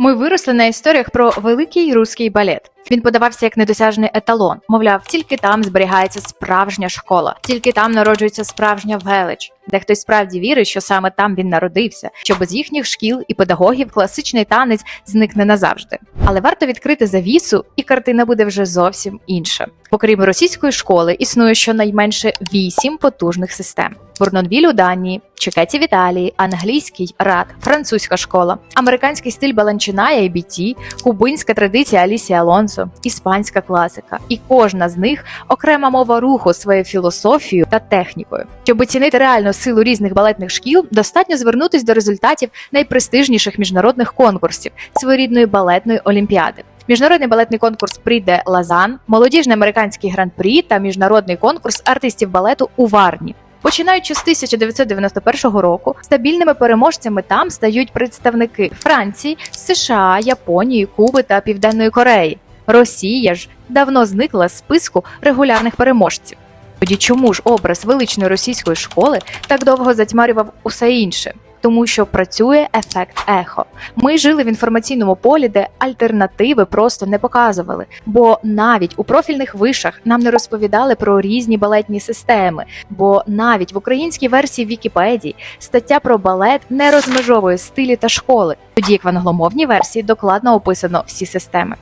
Ми виросли на історіях про великий руський балет. Він подавався як недосяжний еталон. Мовляв, тільки там зберігається справжня школа, тільки там народжується справжня велич. Дехто й справді вірить, що саме там він народився, що без їхніх шкіл і педагогів класичний танець зникне назавжди. Але варто відкрити завісу, і картина буде вже зовсім інша. Окрім російської школи, існує щонайменше вісім потужних систем: Бурнонвіль у Данії, Чекеті в Італії, англійський рад, французька школа, американський стиль Баланчиная і BT, кубинська традиція Алісі Алонсо, іспанська класика. І кожна з них окрема мова руху своєю філософією та технікою. Щоб оцінити реальну силу різних балетних шкіл, достатньо звернутись до результатів найпрестижніших міжнародних конкурсів своєрідної балетної олімпіади. Міжнародний балетний конкурс Пріде Лазан, молодіжний американський гран-прі та міжнародний конкурс артистів балету у Варні. Починаючи з 1991 року, стабільними переможцями там стають представники Франції, США, Японії, Куби та Південної Кореї. Росія ж давно зникла з списку регулярних переможців. Тоді чому ж образ величної російської школи так довго затьмарював усе інше? Тому що працює ефект ехо. Ми жили в інформаційному полі, де альтернативи просто не показували. Бо навіть у профільних вишах нам не розповідали про різні балетні системи. Бо навіть в українській версії Вікіпедії стаття про балет не розмежовує стилі та школи, тоді як в англомовній версії докладно описано всі системи.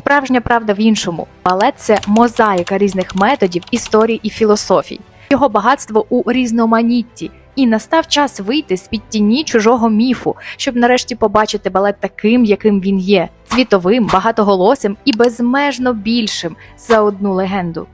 Справжня правда в іншому. Балет це мозаїка різних методів, історій і філософій. Його багатство у різноманітті. І настав час вийти з під тіні чужого міфу, щоб нарешті побачити балет таким, яким він є, світовим, багатоголосим і безмежно більшим за одну легенду.